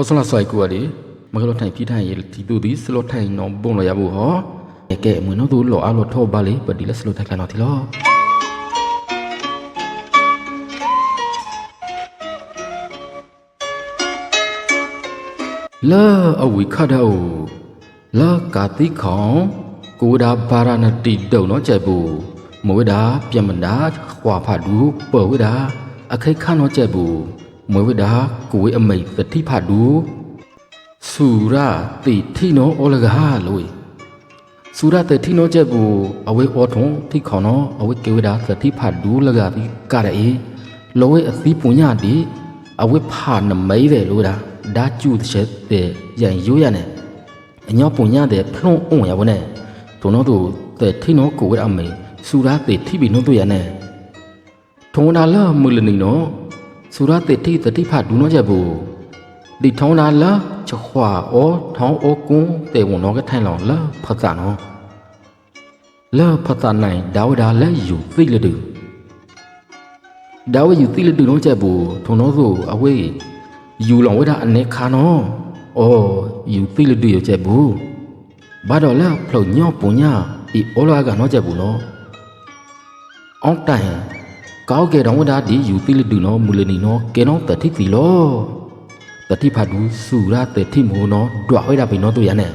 ဩစလာဆိုင်ကူရီမကလို့ထိုင်ပြထိုင်ရတီတူဒီစလောထိုင်နော်ဘုံလရဘူးဟောကဲမွေနော်သူလောအလောထောပါလေပဒီလက်စလောထိုင်ကနော်တီလောလာအဝိခဒအိုလာကာတိခေါင်ကိုဒါဘာရဏတိတုံနော်ကျဲဘူးမဝေဒါပြမနာခွာဖတ်ဒူပေါ်ဝေဒါအခိတ်ခါနော်ကျဲဘူး မွေဝိဒါကိုဝေအမိတ်သတိဖတ်ဒူစူရတိထိနောဩလကဟာလို့စူရတိထိနောချက်ကိုအဝေဩထုံထိခေါနောအဝေကေဝိဒါသတိဖတ်ဒူလကပြီးကရအေလောဝေအသီပုညတိအဝိဖာနမိတယ်လို့ဒါဒါကျုတဲ့တဲ့ရန်ရိုးရနဲ့အညောပုညတဲ့ဖလွန်အုံရဘနဲ့ဒုံတော့သူတဲ့ထိနောကိုဝေအမိတ်စူရတိထိပြီးနောတို့ရနဲ့ထုံနာလမူလနီနော สุราติที่သတိဖတ်ဒူနောเจ็บู ဒီထောင်းလာလာချခွာအောထောင်းအိုကွန်းတေဝန်တော့ကထိုင်လောင်လာဖတ်တာနော်လာဖတ်တာနိုင်ဒါဝဒါလက်ယူသိလတူဒါဝယူသိလတူတော့ချက်ဘူးထုံတော့ဆိုအဝေးယူလောင်ဝဒအနေခါနော်အော်ယူသိလတူရချက်ဘူးဘာတော့လာဖလို့ညော့ပူညာဤအောလာကတော့ချက်ဘူးနော်အောင်တိုင် ကောက်ကေတော့ဝဒါဒီယူသိလတူနော်မူလနီနော်ကေနော်တတိတီလောတတိဖတ်ဒူစူရာတေတိမိုနောဒွာဝိဒါဘိနောတူရနဲ့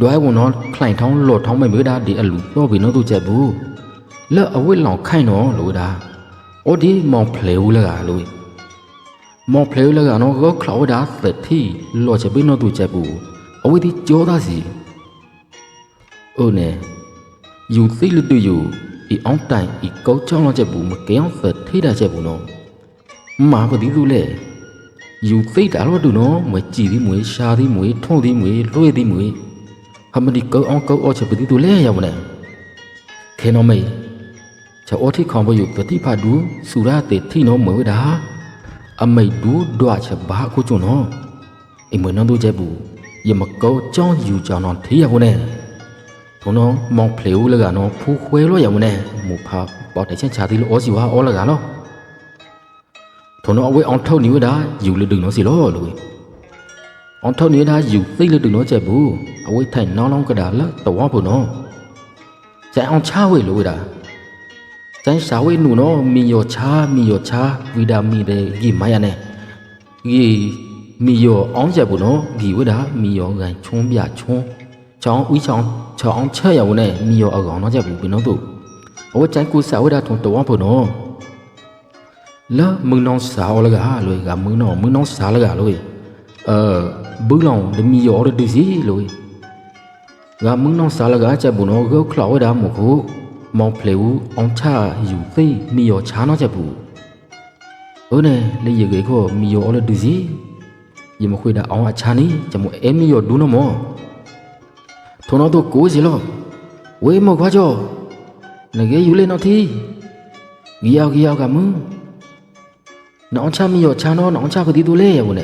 ဒွာဝနောခလိုင်ထောင်းလော့ထောင်းမဲမေဒါဒီအလူတော့ဘိနောတူချက်ဘူးလက်အဝိလောင်ခိုင်နော်လို့ဒါအိုဒီမောင်ဖလေဦးလကလို့မောင်ဖလေဦးလကနော်ကောခလောဒါသတိလော့ချက်ဘိနောတူချက်ဘူးအဝိဒီကြောသားစီအိုနေယူသိလူတူယူ ဤအောင်တိုင်ဤကောချောင်းလော့ချက်ဘူးမကဲအောင်သတိတာချက်ဘူးနော်မာပတိသူလေယူသိတာတော့တူနော်မကြည်သည်မွေရှာသည်မွေထုံးသည်မွေလွှဲသည်မွေဟမဒီကောအောင်ကောအောချက်ပတိတူလဲရမလဲခဲနော်မေချောတိခေါံဘယူပတိဖတ်ဒူစူရတေတိနော်မွေဒါအမိတ်ဒူဒွာချက်ဘာခုကျွန်းနော်အိမ်မွေနော်တို့ချက်ဘူးယမကောကြောင်းယူကြောင်းတော့ထေးရဘူးနဲ့ ထုံနော်မောင်ဖလေဦးလကနော်ဖူခွဲလို့ရမလဲမူဖာပေါ်တဲ့ချင်းချာသည်လို့ဩစီဝါဩလကနော်ထုံတော့အဝေးအောင်ထုတ်နေဝတာယူလတူနော်စီလောလို့အောင်ထုတ်နေတာယူသိလတူနော်ချက်ဘူးအဝေးထိုင်နောင်းလောင်းကဒါလတော့ဖို့နော်ကျန်အောင်ချဝေလို့တာကျန်ရှာဝေနုနော်မီယောချာမီယောချာဗီတာမီ တဲ့ဒီမရနဲ့ဒီမီယောအောင်ချက်ဘူးနော်ဒီဝတာမီယောကန်ချုံးပြချုံးချောင်းဦးချောင်းချောင်းချက်ရဝနဲ့မီယောအကောင်နော်ချက်ဘူးဘင်းနော်တို့အဝေးကျန်ကူစာဝတာထုံတော့ဖို့နော်လာမင်းနောင်စားလကလွေကမင်းနောင်မင်းနောင်စားလကလွေအဲဘူးလောင်ဒမီယောရဒစီလွေကမင်းနောင်စားလကချက်ဘူးနော်ကောခလောက်ဒါမခုမောင်ဖလေဦးအောင်ချယူသိမီယောချာနော်ချက်ဘူးဦးနဲ့လေရကေခောမီယောရဒစီယမခွေတာအောင်အချာနီကျမအဲမီယောဒူးနော်မော 토너도 고질러 왜뭐 과죠 내게 유래 너티 기야 기야 가무 넌참이여 차너 넌차 그디 돌래 보네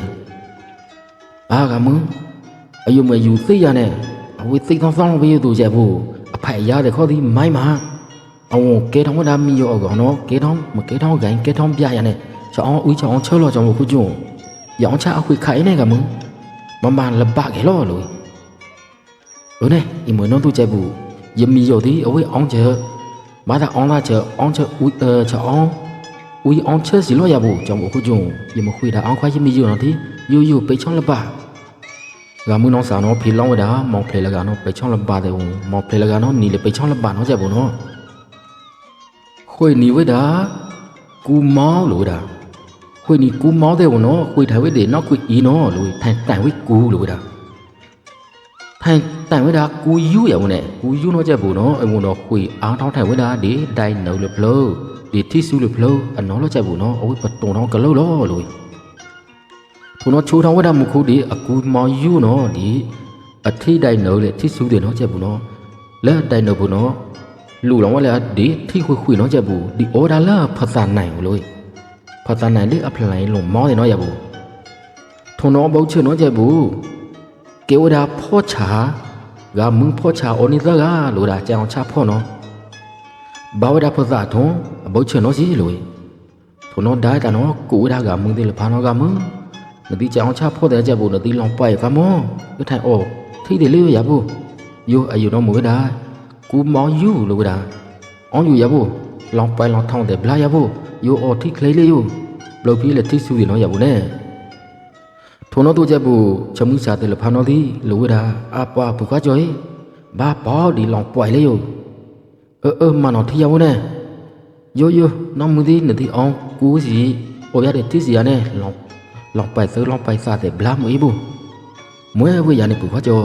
아 가무 아유 뭐 유세야네 아왜 세상 상로 비도 제보 앞에 야데 거디 마이마 아오 개통 담이여 어거노 개통 뭐 개통 간 개통 뼈야네 저 우이 저 철로 저 구조 영차 아쿠이 카이네 가무 만만 럽바게 로로이 ပြရနဲ့ချောင်းဦးချောင်းချောလောကြောင့်ခုကျုံရောင်းချအခွေခိုင်နေကมึงမမလဘကဲလောလို့လို့နဲ့အမွေနော်သူချက်ဖို့ယမီရောဒီအဝေးအောင်ချက်ဘာသာအောင်လာချက်အောင်ချက်ဦးအဲချောင်းဝီအောင်ချက်စီလို့ရဖို့ကြောင့်အခုကျုံရမခွေတာအောင်ခွားချင်းမီယူတော့ဒီယူယူပိတ်ချောင်းလပါဂါမူနောစာနောဖီလောင်းဝဒါမောင်ဖလေလကနောပိတ်ချော ထိုင်ဝဲတဲ့နောက်ခွေအီနော်လို့ထိုင်တိုင်ဝဲကူလို့ဒါထိုင်တိုင်ဝဲဒါကူယူရဝင်နဲ့ကူယူနော်ကြဘူးနော်အဝင်တော့ခွေအားထောင်းထိုင်ဝဲဒါဒီတိုင်နော်လို့ဖလို့ဒီတိစုလို့ဖလို့အနော်လို့ချက်ဘူးနော်အဝိပတုံတော့ကလို့လို့လို့ထုံတော့ချိုးထောင်းဝဒမခုဒီအကူမောင်ယူနော်ဒီအထိတိုင်နော်လေတိစုတယ်နော်ချက်ဘူးနော်လက်တိုင်နော်ဘူးနော်လူတော်ဝလဲဒီထိခွေခွေနော်ချက်ဘူးဒီအော်ဒါလာဖတ်တာနိုင်ဘူးလို့ဖတ်တာနိုင်လေအပလိုင်းလုံးမောင်းတယ်နော်ရဘူးထုံတော့ဘုတ်ချနော်ချက်ဘူး ကေဝဒါဖောချာကမင်းဖောချာအော်နိသကလို့ဒါကြောင်ချဖောနော်ဘာဝဒဖသထုံအဘုတ်ချနောစီလိုထုံနောဒါတနောကိုဒါကမင်းတိလဖာနောကမနတိကြောင်ချဖို့တဲ့ကြဘူးနတိလောင်ပိုက်ကမောရထိုင်အော်ထိတယ်လေးရဘူးယိုအယူတော့မဝဒါကူမောင်ယူလို့ဝဒါအောင်ယူရဘူးလောင်ပိုင်လောင်ထောင်းတယ်ဘလာရဘူးယိုအော်ထိကလေးလေးယိုဘလောက်ပြေးလက်ထိစုရနော်ရဘူးနဲ့ ထုံတော့တို့ကြဘူးချမှုစားတယ်လဖာနော်ဒီလိုဝဒါအပွားဘူကကြော်ဘာပေါ်ဒီလောင်ပွိုင်လေးယိုเออเออมันเอาที่ยาวเนี่ยโยโย่น้องมือดีนึกที่อองกูสิโอยาเด็ดที่เสียเนี่ยลองลองไปซื้อลองไปซาแต่บลามือบุมวยเวยยานี่ปู่พ่อจอ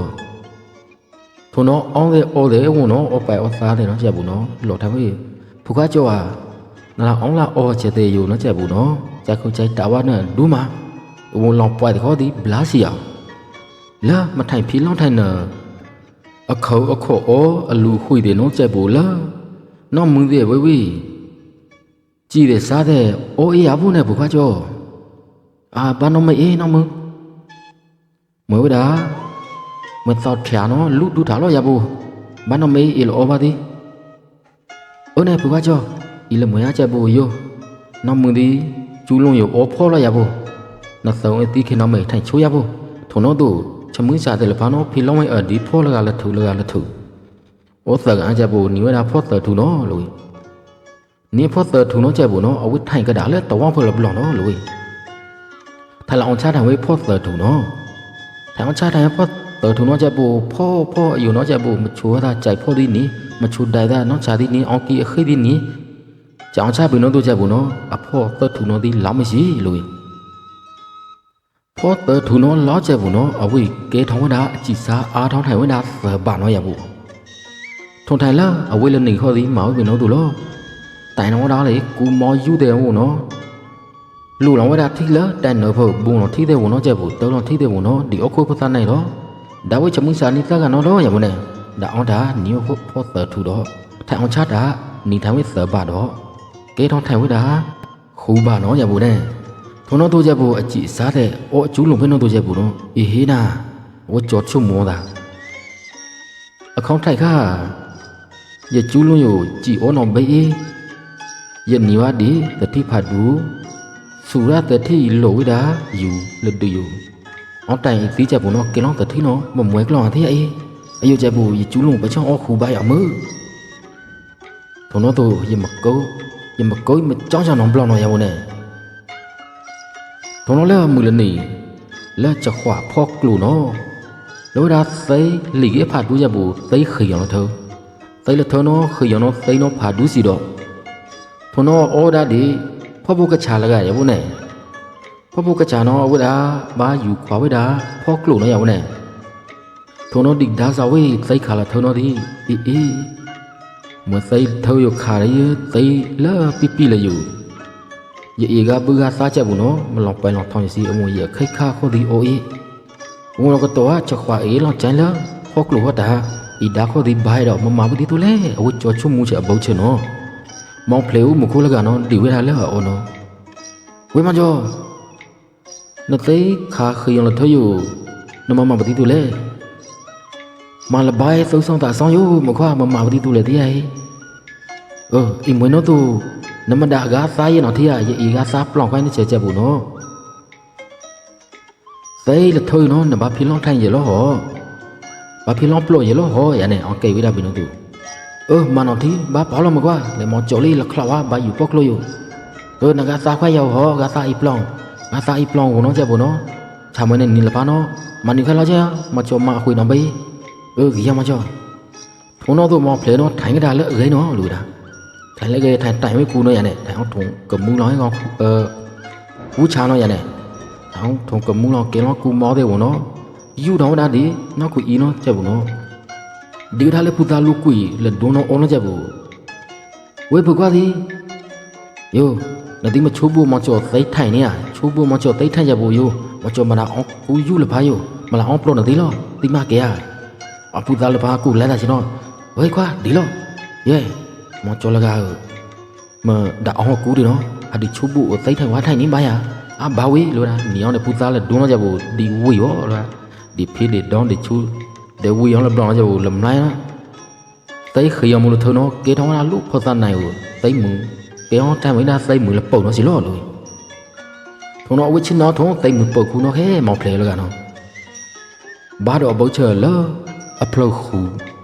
ทุนเนาะอองเดโอเดวเนาะอไปออซาเดเนาะเจ็บบุเนาะหลอดทำให้ปู่พ่อจออ่ะนั่นละอองละออเจเตอยู่เนาะเจ็บบุเนาะจะเข้าใจตาว่าเนี่ยดูมา ဝုံလောင်ပွိုက်တခေါ်ဒီဘလာစီအောင်လာမထိုင်ဖီလောင်ထိုင်နာအခေါအခေါအောအလူခွေတယ်လုံးကျက်ဘူးလားနော်မင်းသေးဝေဝေကြည့်တယ်စားတဲ့အိုးအေးရဖို့နဲ့ဘုခါကျော်အာဘာနော်မအေးနော်မင်းမွေးဒါမသော့ဖြာနော်လူဒူထားလို့ရဘူးဘာနော်မေးအေးလို့အော်ပါသည်အိုးနဲ့ဘုခါကျော်ဤလမွေရချက်ဘူးယောနော်မင်းဒီကျူးလုံးရောအော်ဖော်လို့ရဘူး နော်ဆုံးအတိခေနော်မေထိုင်ချိုးရဘူးထုံတော့သူချမွေးစားတယ်လဘာနော်ဖီလုံးဝဲအဒီဖောလကလည်းထူလကလည်းထူဩသကအကြဘူးနိဝဒဖောသထူနော်လို့နိဖောသထူနော်ကြဘူးနော်အဝိထိုင်ကဒါလည်းတဝဖောလဘလောနော်လို့ထလာအောင်ချတာဝေဖောသထူနော်ထအောင်ချတာဖောသထူနော်ကြဘူးဖောဖောအယူနော်ကြဘူးမချိုးတာကြိုက်ဖောဒီနီမချိုးတိုင်တာနော်ချာဒီနီအောင်ကီအခိဒီနီကြောင်ချဘူးနော်တို့ကြဘူးနော်အဖောသထူနော်ဒီလောင်းမရှိလို့ ဖောတထူနောလောကျဘူးနော်အဝိကဲထောင်းဝဒအကြည့်စားအားထောင်းထိုင်ဝဒသဘာနော်ရဘူးထုံထိုင်လာအဝိလနေခေါ်သည်မောင်ဝင်နော်သူလောတိုင်နော်ဒါလေကူမောယူတယ်ဟုတ်နော်လူလောဝဒထိလာတန်နော်ဖို့ဘုံနော်ထိတဲ့ဝနော်ကျဘူးတောလောထိတဲ့ဝနော်ဒီအခုဖသနိုင်တော့ဒါဝိချမှုစာနိသကနော်တော့ရဘူးနဲ့ဒါအောင်ဒါနီယိုဖို့ဖောတထူတော့ထိုင်အောင်ချတာနီထိုင်ဝိသဘာတော့ကဲထောင်းထိုင်ဝဒခူဘာနော်ရဘူးနဲ့ ထုံတော့တို့ချက်ဖို့အကြည့်စားတဲ့အော်အကျူးလုံးဖင်းတော့တို့ချက်ဖို့တော့အေးဟေးနာဝကြော်ချုံမောတာအခေါင်းထိုက်ခါရကျူးလုံးယိုကြည်အောနော်ဘေးအေးရနီဝ ဒီတတိဖတ်ဒူစူရတတိလိုဝိဒါယူလတူယူအော်တိုင်သီးချက်ဖို့နော်ကလောင်းတတိနော်မမွဲကလောင်းအသေးအေးအယုချက်ဖို့ရကျူးလုံးပချောင်းအော်ခူပါရမထုံတော့တို့ရမကောရမကောမကြောင်းချောင်းနော်ဘလောင်းနော်ရမနဲ့ထုံတော့လဲမူလနေလဲချခွာဖောက်ကလူနော်လောဒါသိလီကေဖာဒူရဘူသိခရနော်ထောသိလထောနော်ခရနော်သိနော်ဖာဒူစီတော့ထုံတော့အော်ဒါဒီဖောဘုကချာလကရဘူးနဲ့ဖောဘုကချာနော်ဝဒါဘာယူခွာဝဒါဖောက်ကလူနော်ရဘူးနဲ့ထုံတော့ဒီဒါဇဝေးသိခါလာထုံတော့ဒီအေးအေးမသိထောရခါရသိလာပိပိလေယူ ရေအေကပူကစားချက်ဘူးနော်မလောင်ပိုင်လောင်ထောင်းစီအမွေရခိတ်ခါခိုဒီအိုအေဝန်ကတော့ချက်ခွာအေလောင်ကျန်လာဖောက်ကလိုဟတာဤဒါခိုဒီဘိုင်တော့မမဘူးဒီတူလေအဝချောချုံမှုချက်အဘုတ်ချင်နော်မောင်ဖလေဦးမခိုးလကနော်ဒီဝဲထားလဲအော်နော်ဝဲမကျော်နသိခါခယံလထယူနမမဘူးဒီတူလေမလဘိုင်သုံးဆောင်တာဆောင်ယူမခွာမမဘူးဒီတူလေတရားဟေးအော်အင်မွေနော်တူ နမဒါကစားရင်တော့ထရရေအေကစားပလောင်ခိုင်းနေချက်ချက်ဘူးနော်သိလထုံနော်နဘာဖီလောင်ထိုင်ရလောဟောဘာဖီလောင်ပလော့ရလောဟောရနေအောင်ကေဝိဒါဘီနော်သူအော်မနော်တီဘာပါလောမကွာလေမောကြော်လေးလခလာဝါဘာယူပေါကလို့ယူတို့နကစားခွဲရောက်ဟောကစားအီပလောင်ငါစားအီပလောင်ကိုနော်ချက်ဘူးနော်ချာမနေနီလပါနော်မနီခလာချာမချောမအခွေနော်ဘေးအော်ကြီးရမချောထုံတော့သူမောဖလေနော်ထိုင်ကြတာလဲအရင်နော်လူတာ ထိုင်လိုက်ခဲ့ထိုင်တိုင်ဝဲကူနော်ရနဲ့တိုင်အောင်ထုံကမူလောင်းကောင်အဲဝူချာနော်ရနဲ့တောင်းထုံကမူလောင်းကဲလောကူမောတဲ့ဝန်နော်ယူတော့ဒါဒီနောက်ကူအီနော်ချက်ဘူးနော်ဒီထားလေဖူတာလူကွီလက်ဒုံနော်အော်နော်ချက်ဘူးဝဲဘကွာဒီယိုနဒီမချိုးဘူးမချောသိထိုင်နေရချိုးဘူးမချောသိထိုင်ရဘူးယိုမချောမနာအောင်ကူယူလဖာယိုမလာအောင်ပလို့နဒီလောဒီမကဲရအဖူတာလဖာကူလဲတာရှင်နော်ဝဲကွာဒီလောယေ မကျော်လကားမဒါအောင်ကူတယ်နော်အဒီချုပ်ဘူးသိထိုင်ဝါထိုင်နေပါရအဘာဝေးလို့လားနီအောင်တဲ့ပူသားလက်ဒုံးတော့ကြဘူးဒီဝေးရောလားဒီဖေးတဲ့ဒေါင်းတဲ့ချူတဲ့ဝေးအောင်လက်ဘလောင်းကြဘူးလမနိုင်လားသိခရမလို့ထုံတော့ကေထောင်းလာလို့ဖောသနိုင်ဘူးသိမှုကေအောင်တိုင်ဝိနာသိမှုလပုံတော့စီလို့လို့ဖထုံတော့အဝစ်ချင်းတော့ထုံတိတ်မပုတ်ခုနော်ဟဲမောင်ဖလေလကနော်ဘာတော့ဘောချေလအဖလို့ခုဖើလို့တာဖန်ချာ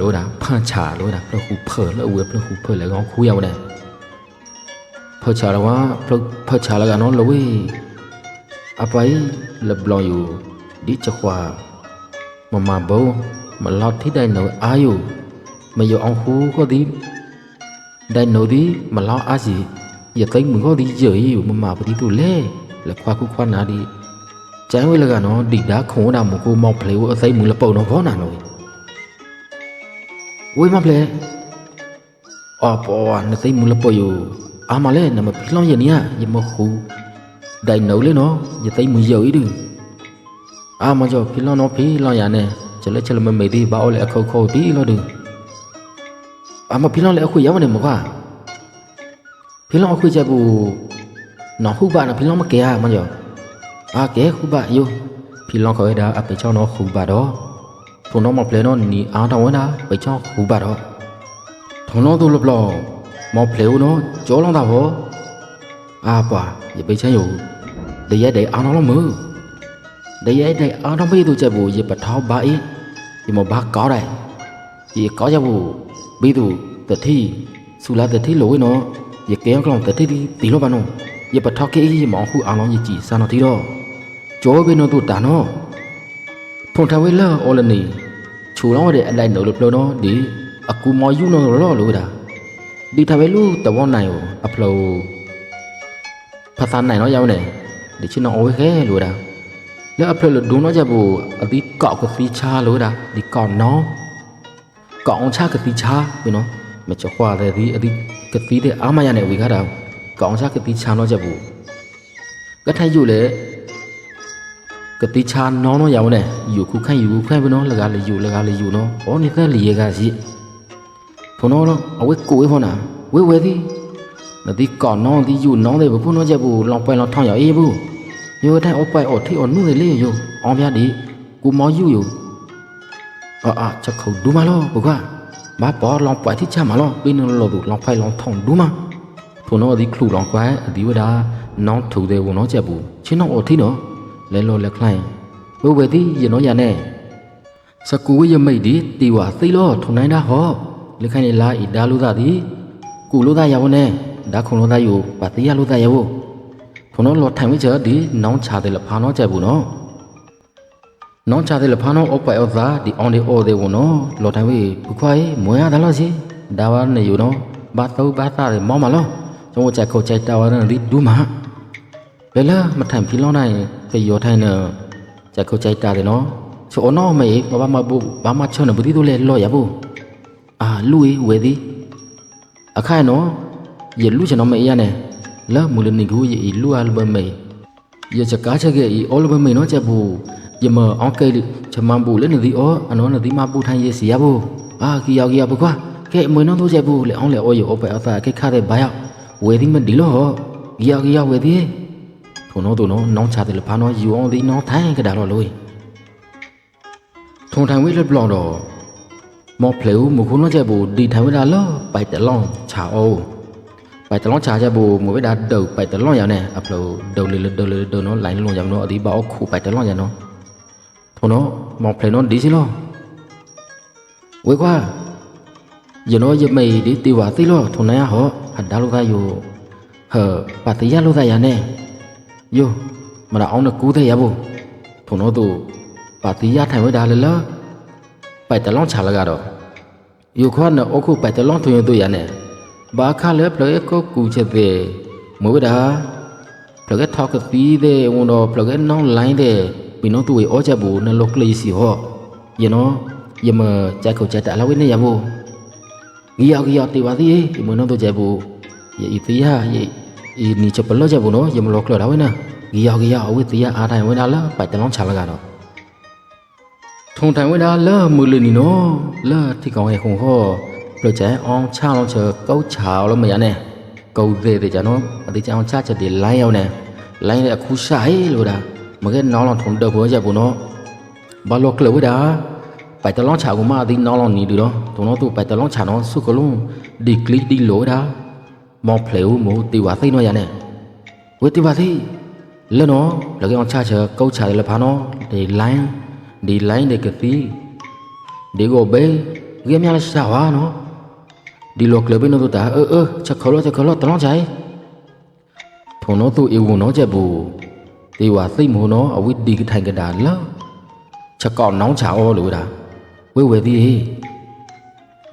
လို့တာဖလို့ခုဖើလို့အဝဲဖလို့ခုဖើလေကောင်ခူးရောက်တယ်ဖချာတော့ဖလို့ဖချာလကနော်လဝေးအပိုင်လဘလောယူဒီချခွာမမဘုံမလောက်ထိတိုင်နော်အာယုမယောအောင်ခူကိုဒီဒိုင်နိုဒီမလောက်အားစီရသိမ့်မကိုဒီကြွေယူမမပတိတို့လေလက်ခွာခုခွာနာဒီကျိုင်းဝဲလကနော်ဒီဒါခုံတာမကိုမောက် ဖလေကိုအသိမ့်မူလပုံတော့ခေါနာနော်ဝေးမဖလေအော်ပေါ်နသိမ့်မူလပေါ်ယူအာမလဲနမဖီလောင်းရနီယရမခူဒိုင်နိုလေနော်ရသိမ့်မူယောဤဒူအာမကျော်ဖီလောင်းနော်ဖီလောင်းရနဲ့ချလက်ချလမမေဒီဘာအော်လေအခုခုတ်ဒီလို့ဒူအာမဖီလောင်းလေအခုရောက်နေမကွာဖီလောင်အခုချက်ဘူးနော်ခုပါနော်ဖီလောင်မကဲရမကျော်အာကဲခုပါယိုဖီလောင်ခေါ်ရတာအပေချောင်းနော်ခုပါတော့ ထုံတော့မပလဲနော်နီအားတော်ဝင်တာပေချောင်းခုပါတော့ထုံတော့သူလပလောမောပလဲဦးနော်ကြောလောင်းတာဟောအာပါရပေချမ်းယိုတရက်တဲ့အားတော်လို့မူတရက်တဲ့အားတော်မေးသူချက်ဘူးရပထောက်ပါအေးဒီမဘာကောင်းတယ်ဒီကောင်းချက်ဘူးပြီးသူတတိဆူလာတတိလို့နော် ye ke yang klong tati di ti lo ba no ye pa thok ke yi ma hu a long yi ji sa no ti do jo be no tu ta no phon tha we la o la ဖုန်ထဝေလန်အော်လနီခြုံတော့တဲ့အလိုက်နော်လို့ပြောတော့ဒီအကူမော်ယူနော်တော့လို့တာဒီထဝေလူတဝန်းနိုင်ကိုအဖလို့ဖသနိုင်တော့ရောက်နေဒီချင်းတော့အဝဲခဲလို့တာလက်အဖလို့ဒုံတော့ချက်ဖို့အပြီးကောက်ကစီချာလို့တာဒီကောက်နော်ကောက်အောင်ချကစီချာဘယ်နော်မချခွာတဲ့ဒီအဒီကတိတဲ့အာမရနဲ့ဝေခတာကောင်းစားကတိချာတော့ချက်ဘူးကထိုင်ယူလေ ကတိချာနောင်းတော့ရောင်းနေယူခုခန့်ယူခန့်ပြီးနော်လကားလေယူလကားလေယူနော်ဟောနေတဲ့လေရကစီဖုန်းတော့အဝဲကိုဝဲဖုန်းနာဝဲဝဲသည်နဒီကောင်နောင်းဒီယူနောင်းတဲ့ဘဖုန်းတော့ချက်ဘူးလောင်ပိုင်လောင်ထောင်းရအေးဘူးယောထိုင်အပိုင်အော်ထိအော်နုလေလေယောအောင်ပြဒီကူမောယူယူအာအာချက်ခုဒူမလောဘကွာဘာပေါ်လောင်ပွိုင်တိချမလောပြင်းလောသူလောင်ဖိုင်လောင်ထုံဒူးမဖုန်တော့ဒီခလူလောင်ကွိုင်အဒီဝဒါနောင်ထူတဲ့ဝန်တော့ချက်ဘူးချင်းတော့အထီနော် လဲလောလက်ခလိုင်ဘဝတိရနောရနဲ့စကူဝိယမိတ်ဒီတီဝါသိလောထုံနိုင်တာဟောလက်ခိုင်လာဤဒါလူသားဒီကုလူသားရဝနဲ့ဒါခုံလူသားယူပါတိရလူသားရဝထုံတော့လောထိုင်ဝိချာဒီနောင်းချတယ်လဖာနောကြိုက်ဘူးနော်နောင်းချတယ်လဖာနောအပိုင်အော်သာဒီအောင်ဒီအော်သေးဝနော်လောထိုင်ဝိဘခွာရေးမွေရတာလို့စီဒါဝါနေယူနော်ဘာတော့ဘာသားမောင်းမလောကျွန်တော်ချက်ခုတ်ချက်တာဝါရရီဒူးမှာ เวลามาถามพี่ล้อไหนไปโยไทยเนอะจะเข้าใจตาเลยเนาะโชว์นอไม่มาบ้ามาบุบ้ามาเชิญบุตรดูแลลอยอ่ะบุอ่าลุยเวดีอาค่ายเนาะเย็นลุยจะน้องไม่ยาเนี่ยแล้วมูลนิธิอีลุยอัลบั้มไม่ยจะก้าเชกอีอัลบั้มไม่เนาะจะบุยมาออกเกลชมาบุเล่นหนึ่งดีอ๋ออันนั้นหนึ่งดีมาบุไทยเยสียบุอ่ากี่ยาวกี่ยาวบุกว่าแค่มวยน้องตัวเจ็บบุเลยอ๋อเลยโอ้ยโอ้ไปเอาแต่แค่ข้าได้ใบอ่ะเวดีมันดีแล้วเหรอกี่ยาวกี่ยาวเวดี ထုံတော့သူနော်နောင်ချတယ်လဖာနော်ယူအောင်ဒီနော်ထိုင်ကြတာတော့လို့ထုံထိုင်ဝေးလက်ဘလော့တော့မော့ဖလေဦးမခုနော်ချက်ဘူးဒီထိုင်ဝေးတာလောပိုက်တလောင်းချာအောင်ပိုက်တလောင်းချာချက်ဘူးမဝေးတာဒုတ်ပိုက်တလောင်းရနေအဖလို့ဒုတ်လေဒုတ်လေဒုတ်နော်လိုင်းလုံးရမနော်အဒီဘောက်ခုပိုက်တလောင်းရနော်ထုံတော့မောင်ဖလေနော်ဒီစီလောဝေကွာယနောယမေဒီတေဝသိလောထုံနိုင်ဟောဟဒါလုကယောဟပတိယလုကရနဲ့ 哟，我那熬那锅的也不，同那都把地下摊位打了了，摆得啷查了个了，有看那我可摆得啷同样都样呢，把看了不来个顾着的，没不得，不来掏个地的，我那不来弄来的，比那都为熬着不那落个意思哦，也喏，也么再口再打了为那也不，你要你要对吧？的，也没那都再不，也一对呀也。 อีนี่จะเป็นเลือดจะบุโนยามล็อกเลยแล้วนะกิยากิยาเอาไว้ตียาอาไทยไว้นะแล้วไปแต่น้องชาละกันเนาะทงไทยไว้นะแล้วมือลืนนี่เนาะแล้วที่ของไอ้คงข้อเราจะอ้องชาลองเชอเก้าชาวแล้วมันยันเนี่ยเก้าเดเดจะเนาะอันที่จะอ้องชาจะเดไล่เอาเนี่ยไล่เนี่ยคู่ชายเลยนะมันก็น้องลองทงเดือบหัวจะบุโนบาล็อกเลยไว้นะไปแต่ล้องฉากูมาที่น้องลองนี่ดูเนาะตรงน้องตัวไปแต่ล้องฉาเนาะสุกลุ่มดีกลิดดีโหลดา မောင်ဖလေဦးမို့တီဝါသိနော်ရနဲ့ဝေတီပါသိလဲ့နော်လကေအောင်ချချကောက်ချတယ်လဖာနော်ဒီလိုင်းဒီလိုင်းတဲ့ကတိဒီကိုဘေးရေမြလာရှာဝါနော်ဒီလောကလဘင်းတို့တာအဲအဲချက်ခလောချက်ခလောတလောင်းချိုင်ဖုန်တော့သူ့အေဝုန်တော့ချက်ဘူးဒီဝါသိမို့နော်အဝိတီကထိုင်ကတာလားချက်ကောက်နောင်းချောလို့တာဝေဝေသေး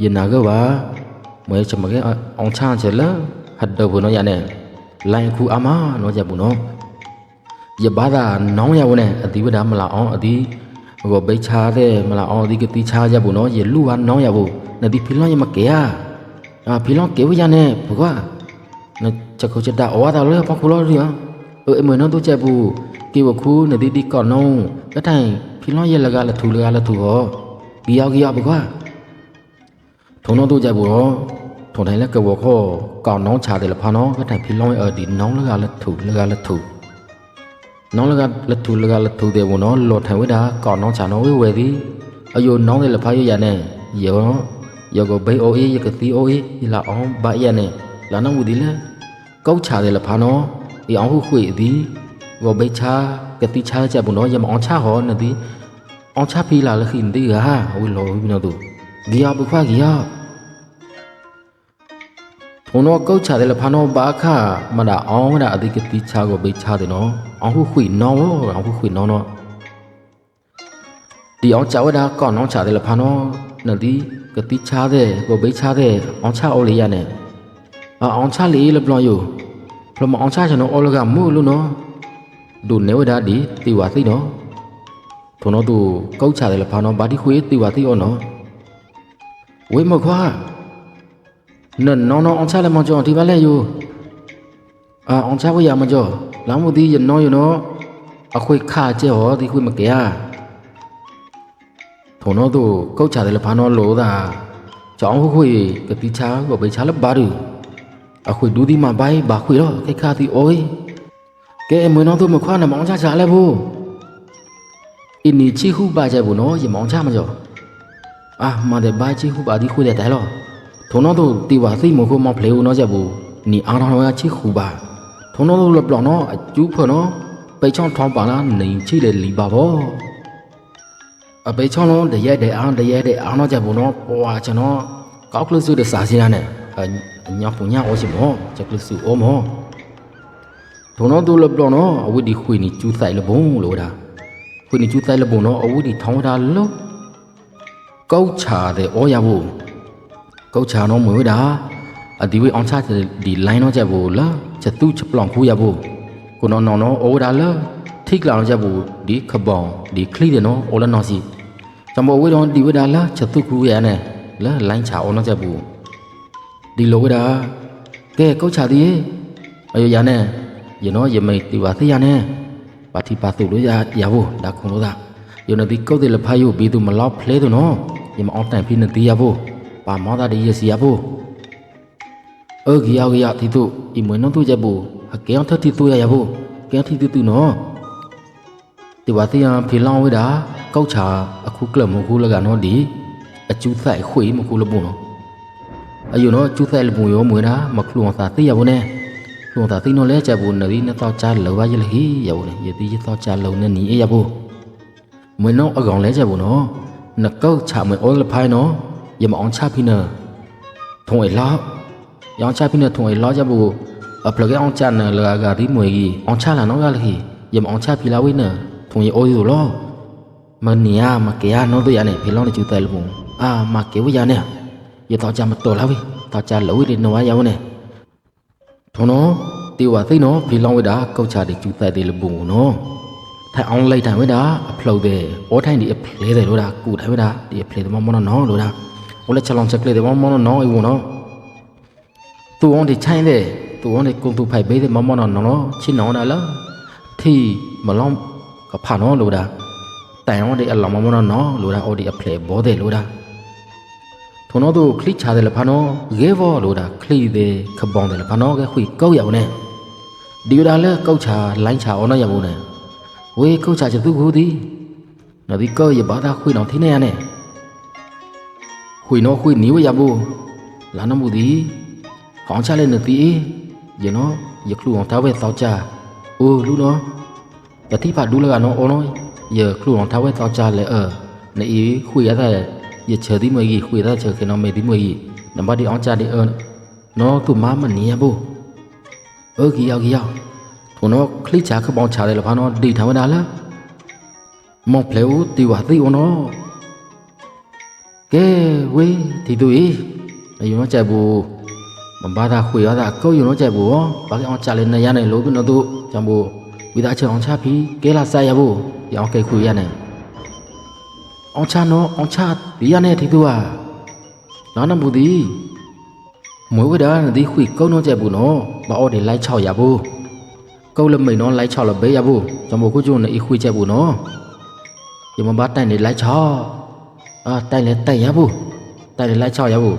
ရနာကပါ မွေးချမကအောင်ချချက်လားဟတ်တော့ဘူးနော်ရနဲ့လိုင်းခုအမနော်ချက်ဘူးနော်ရပါတာနောင်းရဝနဲ့အတိဝဒမလာအောင်အတိဟိုဘိတ်ချာတဲ့မလာအောင်အတိကတိချာကြဘူးနော်ရလူဟာနောင်းရဘူးနဒီဖီလွန်ရမကေယာအာဖီလွန်ကေဝရနဲ့ဘကွာနချက်ခုချက်တာအဝါတာလဲပခုလို့ရအအမနော်တို့ချက်ဘူးကေဝခုနဒီဒီကောနောင်းတထိုင်ဖီလွန်ရလကလထူလကလထူဟောဒီယောက်ကြီးယောက်ဘကွာ ထုံတော့တို့ချက်ဘူးဟောထုံတိုင်းလက်ကဝခောကောင်းနောင်းချတယ်လဖာနော်ကထိုင်ဖီလွန်ရအဒီနောင်းလကလထူလကလထူ น้องละกะละทูละกะละทูเดวเนาะหลอทันเวดาก่อนน้องชาน้องเวเวดิအယိုน้องတဲ့လဖာရရနဲ့ယောယောကိုဘေးအိုအေယကတီအိုအေဒီလာအောင်ဘာရနဲ့လာနဝဒီလေကောက်ချတယ်လဖာနော်ဒီအောင်ဟုခွေဒီဝဘေးချာကတိချာချက်ဘူးနော်ယမအောင်ချဟောနဒီအောင်ချဖီလာလခိန်ဒီဟာဝီလောဘီနော်တူဒီယာဘခွာကြီးယာထုံတော့ကောက်ချတယ်လဖာနော်ဘာခမနာအောင်ဒါအဒီကတိချာကိုဘေးချတယ်နော်အောင်ဟုခွေနောင်းအောင်ဟုခွေနောင်းနော် ဒီအောင်ကြောက် တာကောင်းအောင်ချတယ်လဖာနော်နဒီကတိချားတဲ့ကိုဘေးချားတဲ့အောင်ချအော်လေးရနဲ့အအောင်ချလေးလပလောယူဖလမအောင်ချချင်တော့အော်လကမှုလို့နော်ဒုနေဝဒဒီတီဝါသိနော်ထုံတော့သူကောက်ချတယ်လဖာနော်ဘာဒီခွေတီဝါသိအော်နော်ဝေမခွာ နော်နော်နော်အောင်ချလည်းမကြောဒီပါလဲယူအာအောင်ချဝရမကြောလောင်းမဒီရနော်ယူနော်အခွေခါကျဲဟောဒီခွေမကဲထုံတော့သူကောက်ချတယ်လဖာနော်လို့သာကြောင်းခွေကတိချာကိုဘေချာလဘာရူအခွေဒူဒီမဘိုင်ဘာခွေတော့ခိခါတီအိုးကဲမွေနော်သူမခွာနမောင်ချချလဲဘူးအင်းနီချီဟုပါကြဘူးနော်ရမောင်ချမကြောအာမတဲ့ဘာချီဟုပါဒီခွေတဲ့တဲလောထုံတော့သူတီဝါသိမခုမောဖလေ ဦးနော်ကြဘူးနီအားတော်ရချီခုပါထုံတော့သူလပလောင်နော်အကျူးဖွနော်ပိတ်ချောင်းထောင်းပါလားနေချီတယ်လီပါဘောအပေချောင်းလုံးတရက်တဲ့အောင်တရက်တဲ့အောင်တော့ကြဘူးနော်ဟွာကျွန်တော်ကောက်ကလစုတဲ့စာစီရနဲ့အညာပညာအောရှိမောချက်ကလစုအောမောဒုံတော့သူလပလောနော်အဝိဒီခွေနီကျူးဆိုင်လဘုံလို့ဒါခွေနီကျူးဆိုင်လဘုံနော်အဝိဒီထောင်းတာလို့ကောက်ချာတဲ့အောရဘူး ကောက်ချာနော်မွေးတာအဒီဝေအောင်ချတဲ့ဒီ line တော့ကြဘူးလားချက်သူချက်ပလောင်ခူရဘူးကိုနော်နော်နော်အိုးဒါလားထိကလောင်ကြဘူးဒီခပောင်ဒီခလိတဲ့နော်အိုလနော်စီ จำบอกว่าดอนดีเวดาละจะตุกูแย่เนี่ยละไลน์ฉาออนจะบูดีโลเวดาแกก็ฉาดีအယရနဲ့ယနောယမိတ်တီဝါသိရနဲ့ပါတိပါတုလို့ရရဖို့ဒါခုံလို့သာယနဒီကောက်တယ်လဖာယုဘီသူမလောက်ဖလဲသူနော်ယမအောင်တိုင်ဖိနေတီရဖို့ပါမောတာဒီရစီရဖို့အော်ကြီးယောက်ရတီတုဤမွေနော်သူချက်ဘူးအကဲအော င်ထတီသူရရဖို့ကဲတီတူတူနော်ဒီဝတိယဖီလောင်းဝိတာကောက်ချာအခုကလမခုလကနော်ဒီအကျူးဆိုင်ခွေမခုလပုံနော်အယုနော်ကျူးဆိုင်လပုံရောမွေတာမခလုံသာသိရဘူးနဲ့ခလုံသာသိနော်လဲချက်ဘူးနရီနဲ့တော့ချလောဝရလဟီရဘူးနဲ့ယတိရတော့ချလုံနဲ့နီအေးရဘူးမွေနော်အကောင်လဲချက်ဘူးနော်နကောက်ချမွေအောလဖိုင်နော် ယမအောင်ချဖိနထုံးအေလောက်ရောင်ချဖိနထုံးအေလောက်ချက်ဘူးအပလကအောင်ချနလကဒီမွေကြီးအောင်ချလာနော်ကလဟီယမအောင်ချဖိလာဝိနထုံရီအိုးရီလောမနီယာမကေယာနိုတို့ရနေဖေလောင်းချူတယ်လုံအာမကေဝရနေရတော့ကြမတော်လာဝေတော့ကြလောဝီနဝါယောနေထုံနော်တေဝသိနော်ဖေလောင်းဝိတာကောက်ချတဲ့ကျူတယ်တယ်လဘုံနော်ထိုင်အောင်လိုက်တိုင်ဝိတာအဖလုတ်တဲ့အောထိုင်ဒီအဖလဲတယ်လို့တာကူထိုင်ဝိတာဒီအဖလဲတယ်မမနော်လို့တာဟိုလက်ချလောင်ချက်ကလေးတယ်မမနော်အေးဝနော်သူအောင်ဒီ wala chalong chakle de mom mono no i wono tu on de chain de tu on de kun tu phai be de mom mono no no chi no na la thi ma long ka pha no lo da tai on de a long mom mono no lo da o de a phle bo de lo da thu no tu click cha de la pha no ge bo lo da click de kha bong de la pha no ge hui kau ya ne di da le kau cha lain cha on na ya bo ne we kau cha cha tu khu di na bi kau ya ba da hui no thi ne ya ne ခွေနောခွေနီဝရဘောလာနမှုဒီခေါင်းချလဲနေတီယေနောယခလူအောင်သားဝဲသောကြအိုလူနောပတိဖာဒူလကနောအောနောယခလူအောင်သားဝဲသောကြလဲအနေဤခွေရတဲ့ယချေဒီမွေကြီးခွေရချေခေနောမေဒီမွေကြီးနံပါတ်ဒီအောင်ကြဒီအနောသူမမနီရဘောအိုကီယောကီယောထုံနောခလိချာခပေါင်းချလဲလဖာနောဒီထဝနာလားမောင်ဖလေဦးတီဝါသိအောင်နော ကဲဝေးဒီတူကြီးအယုံတော့ကြိုက်ဘူးမဘာသာခွေရတာကောက်ယုံတော့ကြိုက်ဘူးဘာကြောင့်ချလဲနေရနေလို့သူနော်သူကြောင့်ဘူးဝိသားချေအောင်ချပြီးကဲလာစားရဘူးရောင်းကဲခွေရနေအောင်ချနော်အောင်ချဒီရနေဒီတူอ่ะနားနဘူးဒီမွေးဝဒါနဒီခွေကောက်တော့ကြိုက်ဘူးနော်မအော်ဒီလိုက်ချောက်ရဘူးကောက်လမိန်နော်လိုက်ချောက်လဘေးရဘူးကြောင့်ဘူးခုကျုံနေခွေကြိုက်ဘူးနော်ယမဘာတိုင်နေလိုက်ချောက် အာတိုက်လဲတိုက်ရဘူးတိုက်လဲလိုက်ချောက်ရဘူး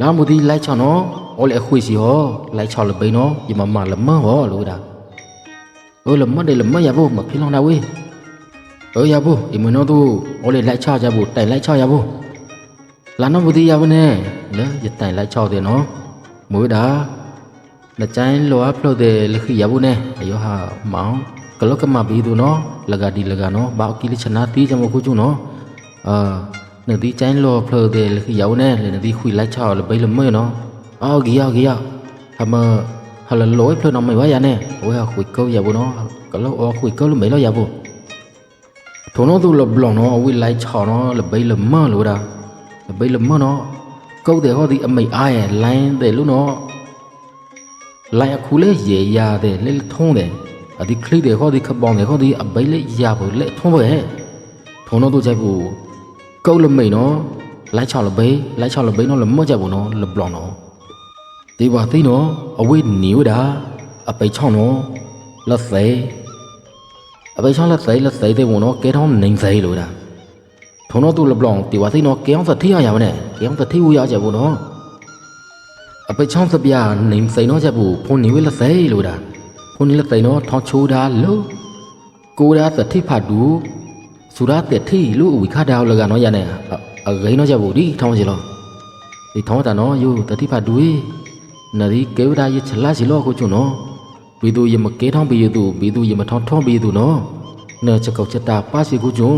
လာမူဒီလိုက်ချောက်နော်ဟောလေအခွေစီဟောလိုက်ချောက်လပိနော်ဒီမမလမဟောလို့ဒါဟောလမတယ်လမရဘူးမဖြစ်လောင်းတာဝေးဟောရဘူးဒီမနော်သူဟောလေလိုက်ချောက်ရဘူးတိုက်လိုက်ချောက်ရဘူးလာနော်မူဒီရဘူးနဲ့လဲရတိုင်လိုက်ချောက်တယ်နော်မွေးတာလက်ချိုင်းလောအဖလို့တယ်လခိရဘူးနဲ့အယောဟာမောင်ကလောကမဘီသူနော်လဂဒီလဂနော်ဘာကီလချနာတီးကြမခုကျုံနော်အာ าละใจโลอัพโหลดเดลခိยาบ่เนအယောဟာမောင်ကလောကမဘီဒူเนาะလဂဒီလဂเนาะဘာကိလိချနာတီจมခုจุเนาะအာနဒီใจโลอัพโหลดเดลခိยาบ่เนလေနဒီခွေไล่ชาleเบยleเมเนาะအော်ဂီယာဂီယာဟမ hả là lỗi phơi nó mày quá vậy nè ôi hả khuy câu giờ bố nó cái lâu ô khuy câu lúc mấy lo giờ bố thằng nó tu lập lòng nó ôi lại chọ nó là bây là mơ luôn đó là bây là mơ nó câu để họ đi âm mày ai à lại để lúc nó lại khu lệ dễ ya để lấy thông để à đi click để họ đi khắp bong để họ đi âm bây lấy ya bố lấy thông về thằng nó tu chạy bố câu là mày nó lại chọ là bây lại chọ là bây nó là mơ chạy bố nó lập lòng nó ဒီပါသိနော်အဝိနီဝဒါအပိတ်ချောင်းနော်လက်စေအပိတ်ချောင်းလက်စေလက်စေတဲ့ဘုံနော်ကဲထောင်းနိုင်စေလို့ဒါထုံတော့သူလပလောင်ဒီပါသိနော်ကဲအောင်စထိရရမနဲ့ကဲအောင်စထိဝရကြဘူးနော်အပိတ်ချောင်းစပြနိုင်စေနော်ချက်ဘူးဖုန်နီဝလက်စေလို့ဒါဖုန်နီလက်စေနော်ထောင်းချိုးတာလို့ကိုဒါစထိဖတ်တူ စူရတဲ့ထိလို့ဝိခါဒါလကနော်ရနေအဂိမ်းနော်ချက်ဘူးဒီထောင်းစီလောဒီထောင်းတာနော်ယူတတိဖတ်တူနရီကေဝဒါယချလာစီလောကိုချုံနော်ဘီသူယမကေထောင်းဘီယသူဘီသူယမထောင်းထောင်းဘီသူနော်နဲချက်ကောက်ချက်တာပါစီကိုချုံ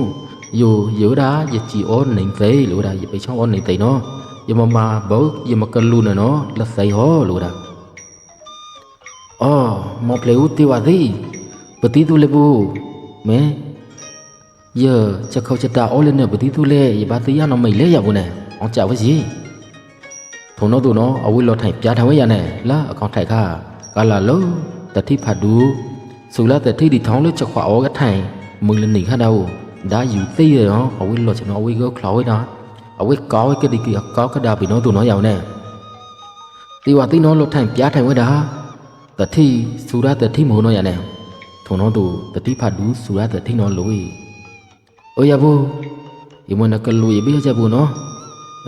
ယိုယောဒါယချီအောနိုင်သိလို့ဒါယပိချောင်းအောနိုင်သိနော်ယမမာဘောယမကလူနော်လက်ဆိုင်ဟောလို့ဒါအော်မောပလေဦးတီဝါဒီပတိသူလေဘူးမဲ ယချက်ကောက်ချက်တာအောလည်းနဲ့ပတိသူလေယဘာတီယနော်မိတ်လေရဘူးနဲ့အောင်ကြဝစီထုံတော့သူနော်အဝိလောထိုင်ပြားထဝဲရနဲ့လာအကောင့်ထိုက်ခါကလာလုံးတတိဖတ်ဒူဆူလာတတိဒီထောင်းလို့ချက်ခွာအောကထိုင်မူလနေခါတော့ဒါယူသိရနော်အဝိလောကျွန်တော်အဝိကောခလာဝဲတာအဝိကောကတိကကောကဒါဘီနော်သူနော်ရောင်နဲ့တီဝတိနော်လို့ထိုင်ပြားထိုင်ဝဲတာတတိဆူလာတတိမိုးနော်ရနဲ့ထုံတော့သူတတိဖတ်ဒူဆူလာတတိနော်လို့ အိုရဘူးဒီမနကလူရပြကြဘူးနော်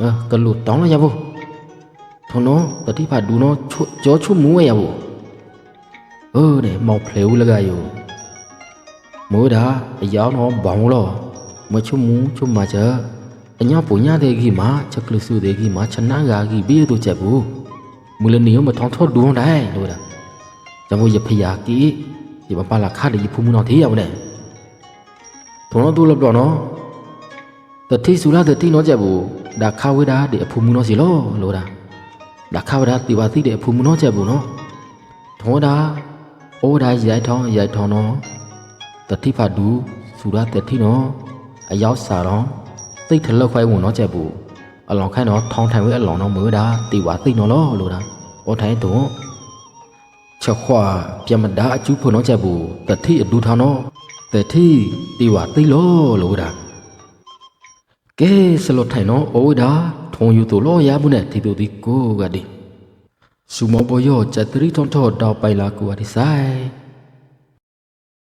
အဲကလူတောင်းလိုက်ရဘူးထုံနော်တတိဖာဒူနော်ချွကြောချွမူးရဘူးအိုးတဲ့မောက်ဖလေဦးလကယောမိုးတာအယောင်းတော့ဘောင်းလို့မချွမူးချွမကြအညာပူညာတဲ့ကြီးမှာချက်ကလစုတဲ့ကြီးမှာချနာဂါကြီးပြီးတော့ချက်ဘူးမူလနေရောမထောင်းထောက်ဒူနော်တိုင်းလို့တာကျွန်တော်ရဖျားကြီးဒီမပါလာခါလေးဖူးမှုတော့သေးရမလဲ ထုံတော့သူလပြောနော်တတိစုလာတတိနော်ချက်ဘူးဒါခါဝဲတာဒီအဖူးမှုနော်စီလောလို့ဒါဒါခါဝရတိပါသိတဲ့အဖူမနောချက်ဘူးနော်ထုံးတာအိုးဒါရိုက်ထောင်းရိုက်ထောင်းနော်တတိဖတ်ဒူစူရတတိနော်အရောက်စာတော့သိထလောက်ခွဲဝင်နော်ချက်ဘူးအလောင်ခိုင်းတော့ထောင်းထိုင်ဝဲအလောင်တော့မွေးတာတိပါသိနော်လို့လို့တာအော်ထိုင်းတော့ချက်ခွာပြမဒါအကျူးဖို့နော်ချက်ဘူးတတိအဒူထောင်းနော် တတိတိပါသိလို့လို့တာကဲစလထိုင်နော်အိုးဒါထုံယူတူလောရဘူးနဲ့ဒီတူဒီကိုကဒီစူမောပေါ်ရောချက်တရီထုံထောတောက်ပိုင်လာကိုအဒီဆိုင်